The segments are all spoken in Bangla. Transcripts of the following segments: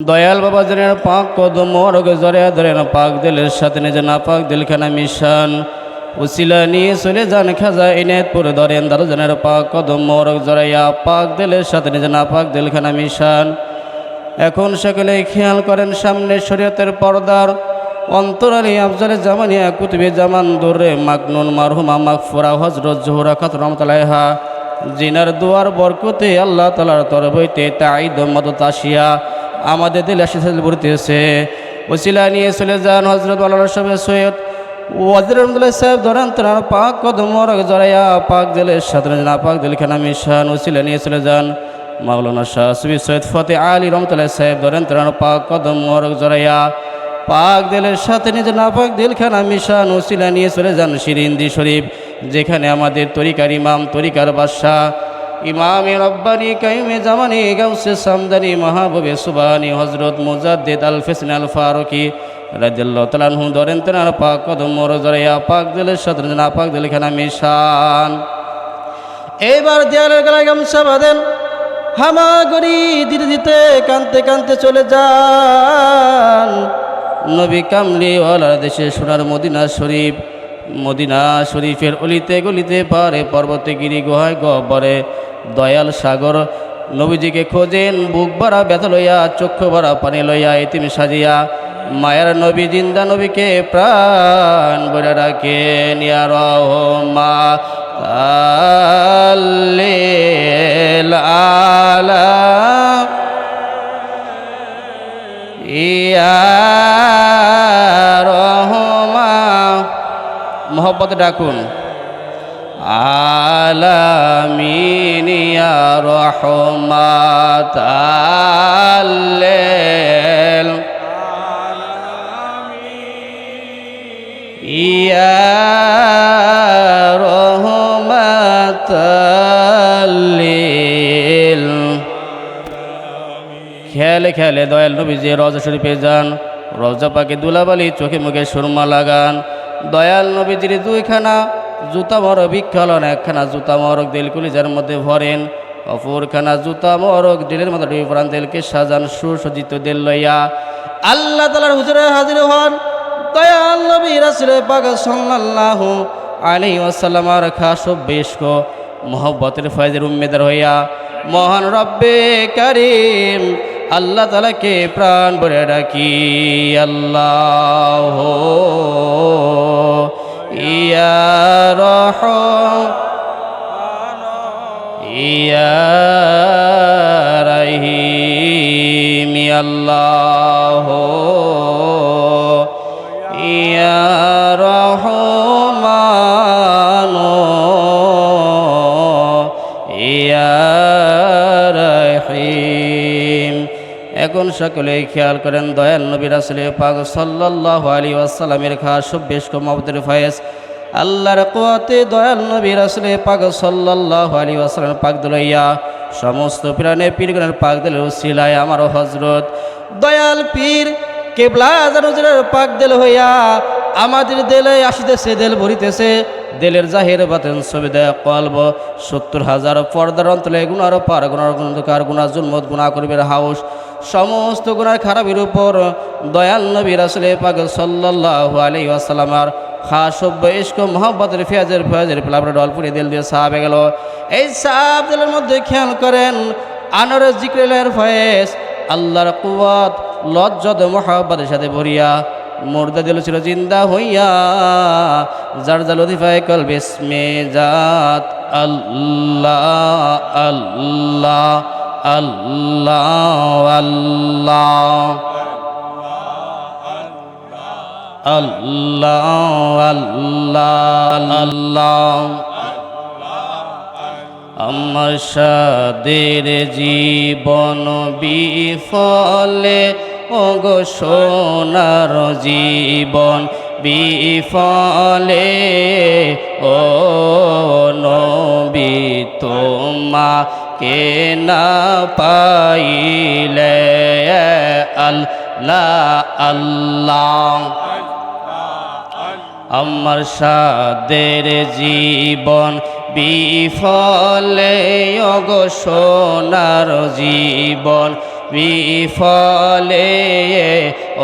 দয়াল বাবা জনের পাক কদম মরগ জরে ধরেন পাক দিলের সাথে নিজে না পাক দিলখানা মিশান। উসিলা নিয়ে চলে যান খাজা ইনেতপুর ধরেন দারু জনের পাক কদম মরগ জরাইয়া পাক দিলের সাথে নিজে না পাক দিলখানা মিশান। এখন সকলে খেয়াল করেন সামনে শরীয়তের পর্দার অন্তরালী আফজালে জামানিয়া কুতুবে জামান দোরে মাকনুন মারহুমা মাকফুরা হজরত জোহরা খাত রহমতালাইহা জিনার দুয়ার বরকতে আল্লাহ তালার তরবইতে তাইদ মদত আসিয়া আমাদের দিল আসিসাল বলতেছে ওসিলা নিয়ে চলে যান হজরত আল্লাহ সবে সৈয়দ। ওয়াজির রহমতুল্লাহ সাহেব ধরেন, তার পাক কদম জড়াইয়া পাক দিলের সাথে না পাক দিল খানা মিশান ওসিলা নিয়ে চলে যান। মাওলানা শাহ সুবি সৈয়দ ফতে আলী রহমতুল্লাহ সাহেব ধরেন, তার পাক কদম জড়াইয়া পাক দিলের সাথে নিজে না পাক দিলখানা মিশান ওসিলা নিয়ে চলে যান শিরিন্দি শরীফ, যেখানে আমাদের তরিকার ইমাম, তরিকার বাদশাহ ইমামে রব্বানি কাইমে জামানি গাউসে সামদানি মাহবুবে সুবানি হজরত মুজাদ্দিদ আল ফেসন আল ফারুকি রাদিয়াল্লাহু তাআলা আনহু ধরেন তেনার পাক কদম মর জড়াইয়া পাক দিলের সাথে না পাক দিলখানা মিশান। এইবার দেয়ালের গলায় গামছা বাঁধেন। হামাগরি দিতে দিতে কানতে কানতে চলে যান। নবী কামলিওয়ালার দেশে সোনার মদিনা শরীফ মদিনা শরীফের অলিতে গলিতে পারে পর্বতে গিরি গুহায় গহ্বরে। দয়াল সাগর নবীজিকে খোঁজেন, বুক ভরা ব্যথা লইয়া, চক্ষু ভরা পানি লইয়া এতিম সাজিয়া। মায়ের নবী জিন্দা নবীকে প্রাণ বলে রাখে রহমা, আল্লিল আলা ইয়া মোহব্বত ডাকুন। আলামিন ইয়া রহমাত আল্লিল ইয়া রহমাত আল্লিল খেলে খেলে দয়াল রজা শরীফে যান। রজা পাকে দুলাবালি চোখে মুখে সুরমা লাগান। দয়াল নবীজির দুইখানা জুতা মরক বিক্ষালন একখানা জুতা মরক দিলকুলিজার মধ্যে ভরেন, অপরখানা জুতা মরক দিলের মধ্যে ডুবে পড়ান দিলকে সাজান সুসজ্জিত দিল লইয়া। আল্লাহ তালার হুজুরে হাজির হন, দয়াল নবী রাসুল পাক সাল্লাল্লাহু আলাইহি ওয়াসাল্লামার খাস বেশ কো, মোহব্বতের ফয়জের উম্মেদার হইয়া, মহান রব্বে করিম আল্লাহ তালাকে প্রাণ ভরে ডাকি আল্লাহ ইয়া রহ ইয়া রহিম আল্লাহ ইয়া এখন সকলে খেয়াল করেন, দয়াল নবী রাসুল পাক সাল্লাল্লাহু আলাইহি ওয়াসাল্লামের খাস বেশ কম আবদের ফয়েজ। আল্লাহর কুয়াতে দয়াল নবী রাসুল পাক সাল্লাল্লাহু আলাইহি ওয়াসাল্লাম পাক দলইয়া সমস্ত প্রাণে পীরগণের পাক দিলের উসিলায় আমার হজরত দয়াল পীর কেবলা জানুজের পাক দিল হইয়া আমাদের দেলে আসিতেছে, দেল ভরিতেছে। দেলের জাহির বাতেন দেয় কলব, সত্তর হাজার পর্দার অন্তলে গুণার পার গুণার গুণার গুণা জুলমত গুণা করবের হাউস। সমস্ত গুণার খারাপের উপর দয়াল নবী রাসুলে পাক সাল্লাল্লাহু আলাইহি ওয়াসাল্লামার খাস ইস্ক মোহাম্মদের ফিয়াজের ফিয়াজের প্লাবরা ডল পুড়ে দিল দিয়ে সাহাবে গেল। এই সাহাব দিলের মধ্যে খেয়াল করেন আনরের জিক্রেলের ফয়েস আল্লাহর কুয়াত, লজ্জত মোহাব্বতের সাথে ভরিয়া। মুর্দা দিল ছিল জিন্দা হইয়া। যার জাল অধিফায় কল বেসমে জাত আল্লাহ আল্লাহ আল্লাহ আল্লাহ আল্লাহ আল্লাহ আল্লাহ। আমার সাদের জীবন বিফলে ওগো সোনার জীবন বিফলে, ও নবী তোমা কে না পাইলে, আল্লাহ আল্লাহ। আমার সাদের জীবন বিফলে অগ সোনার জীবন বিফলে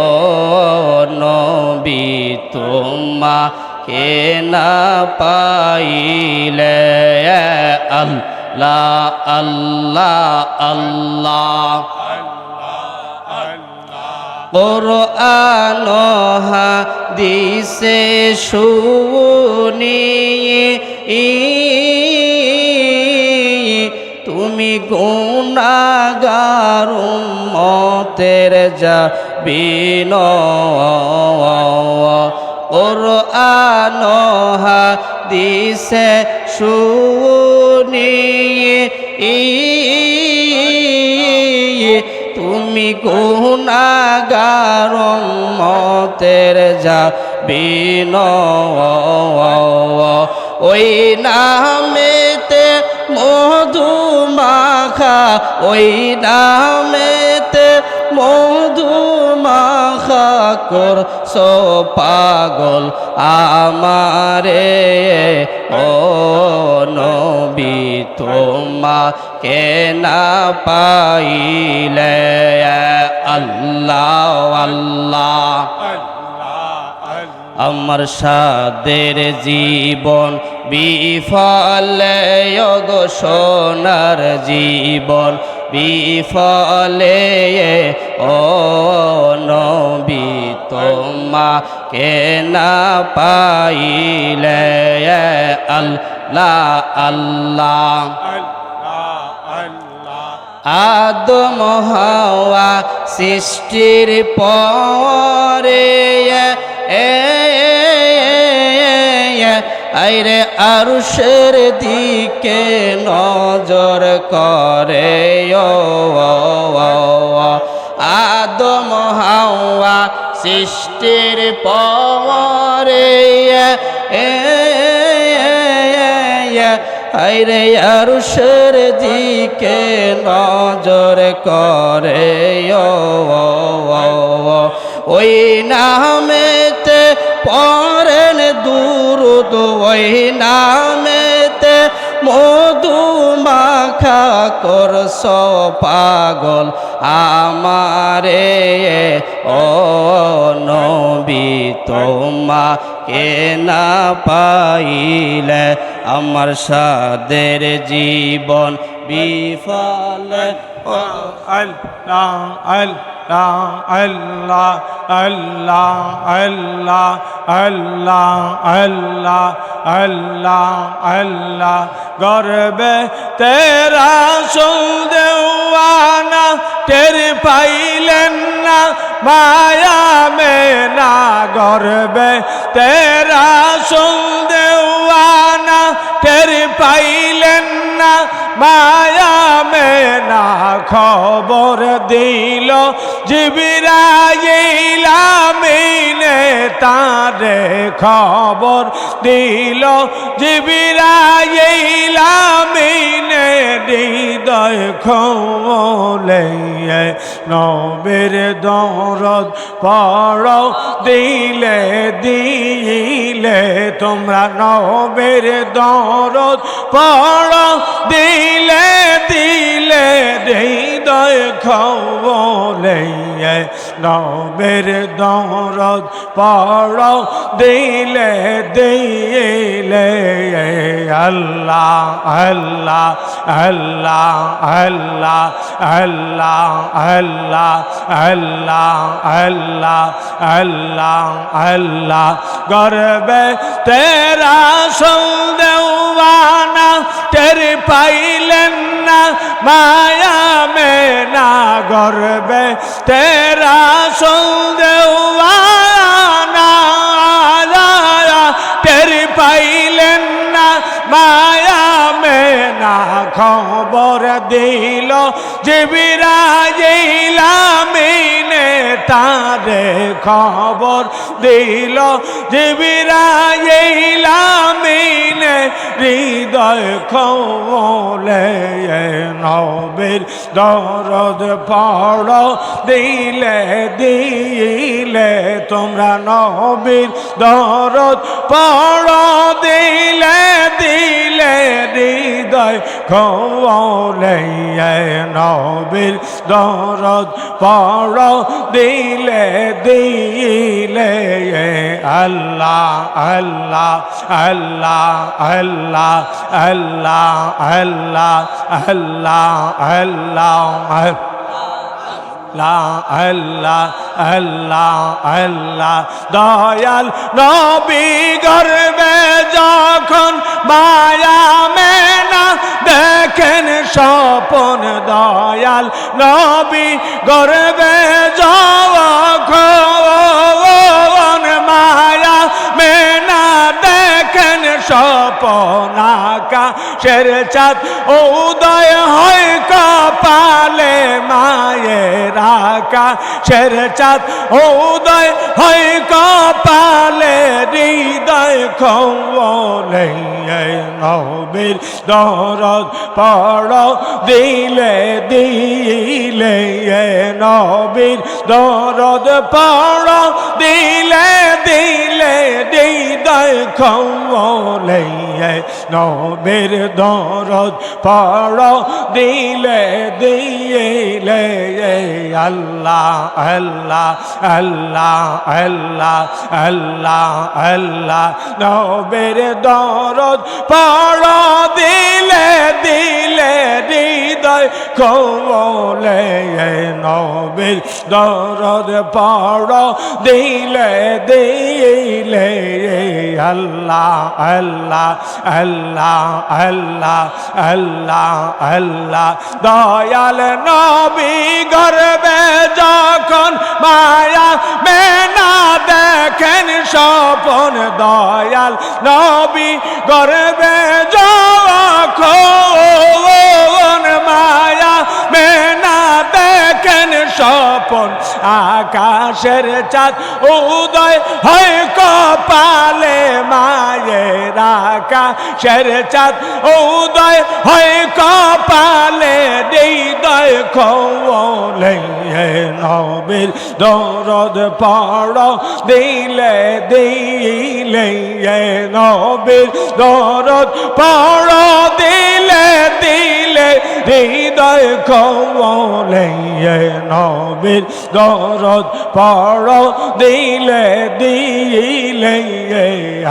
ও নবী তোমা কে না পাইলে আল্লাহ আল্লাহ আল্লাহ। কোরআন হাদিসে শুনিয়ে তুমি গুণাগার আমার উম্মতের যাবিন কোরআন হাদিসে শুনি তুমি গুণাগার মতের যাবিন ওই নামেতে মধু ওই নামেতে মধু মাখা কর সো পাগল আমারে। ও নবী তোমা কে না পাইলে আল্লাহ আল্লাহ। আমার সাদের জীবন বিফলে গো সোনার জীবন বিফলে ও নবী তোমা কে না পাইলে আল্লাহ আল্লাহ। আদম হাওয়া সৃষ্টির পরে আইরে আরুষের দিকে নজর করে আদম হাওয়া সৃষ্টির পরে আইরে আরুষের দিকে নজর করে ওই নামেতে পরেন দুরুদ ওই নামেতে মধু মাখা করস পাগল আমারে। ও নবী তোমা কে না পাইলে আমার সাদের জীবন বিফল। আল্লাহ আল্লাহ। আল্লাহ আল্লাহ আল্লাহ আল্লাহ আল্লাহ আল্লাহ আল্লাহ গর্বে তেরা সৌদেওয়ানা টের পাইলেন না মায়া মে না গর্বে তেরা সৌদেওয়ানা টের পাইলেন না মায়া মে না খবর দিল জিবিরাইলামিনে তারে খবর দিল জিবিরাইলামিনে হৃদয় খোলে নবের দরদ পড় দিলে দিলে তোমরা নবের দরদ পড় দিলে দিলে হৃদয় খবলে নবের দরদ পড়, দিলে দিলে আল্লাহ আল্লাহ আল্লাহ আল্লাহ আল্লাহ আল্লাহ আল্লাহ আল্লাহ আল্লাহ আল্লাহ। গর্বে তেরা সৌদেওয়ানা টের পাইলেন না মায়া মে না গর্বে তেরা সৌদেওয়ানা খবর দিল যে বিরাজিলামিনে তারে খবর দিল যে বিরাজিলামিনে হৃদয় খবলে নবের দরদ পড়, দিলে দিলে তোমরা নবীর দরদ পড়, দিলে দিলে হৃদয় খোলে নবীর দরদ পড় দিলে দিলে আল্লাহ আল্লাহ আল্লাহ আল্লাহ আল্লাহ আল্লাহ আল্লাহ আল্লাহ আল্লাহ আল্লাহ আল্লাহ দয়াল নবী গর্বে যখন মায়া মেনা দেখেন স্বপন দয়াল নবী গর্বে যখন মায়া মেনা দেখেন স্বপনাকা শের চাঁদ, উদয় হয় কপালে মায়ের আকা। শের চাঁদ, উদয় হয় কপালে হৃদয় খোলে নবীর দরদ পড়, দিলে দিলে নবীর দরদ পড়, দিলে দিলে হৃদয় খোলে নবীর দরদ পড়, দিলে দিলে আল্লাহ আল্লাহ আল্লাহ আল্লাহ আল্লাহ আল্লাহ। নবীর দরদ পড়, দিলে দিলে হৃদয় খোলে নবীর দরদ পড়, দিলে দিলে আল্লাহ আল্লাহ আল্লাহ আল্লাহ আল্লাহ আল্লাহ। দয়াল নবী গর্বে যখন মায়া মেনা দেখেন স্বপন, দয়াল নবী গর্বে যখন মায়া মেনা দেখেন স্বপন আকাশের চাঁদ, উদয় হয় কপালে মায়ের আকাশের চাঁদ, উদয় হয় কপালে হৃদয় খোলে নবীর দরদ পড়, দিলে দিলে নবীর দরদ পড়, দিলে হৃদয় খোলে নবীর দরদ পড় দিলে দিলে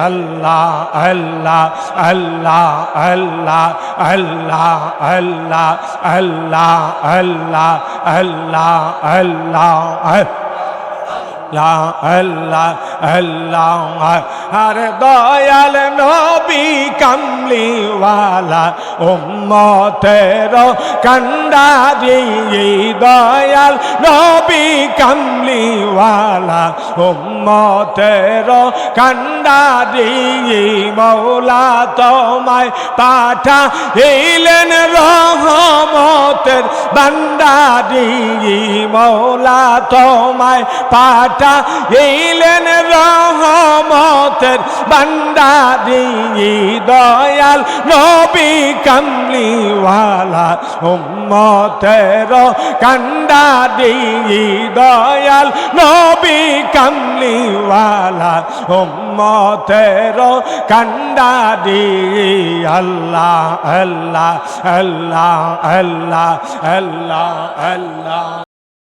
আল্লাহ আল্লাহ আল্লাহ আল্লাহ আল্লাহ আল্লাহ আল্লাহ আল্লাহ আল্লাহ আল্লাহ আল্লাহ আল্লাহ আর দয়াল নবী কামলিওয়ালা উম্মতের কান্ডারি দয়াল নবী কামলিওয়ালা উম্মতের কান্ডারি মৌলা তোমায় পাঠা হিলেন রহমতের বান্ডারি মৌলা তোমায় পাঠা হিলেন রহমতের বান্ডারি দয়াল নবী কামলিওয়ালা উম্মতের কান্ডারি দয়াল নবী কামলিওয়ালা উম্মতের কান্ডারি আল্লাহ আল্লাহ আল্লাহ আল্লাহ আল্লাহ আল্লাহ।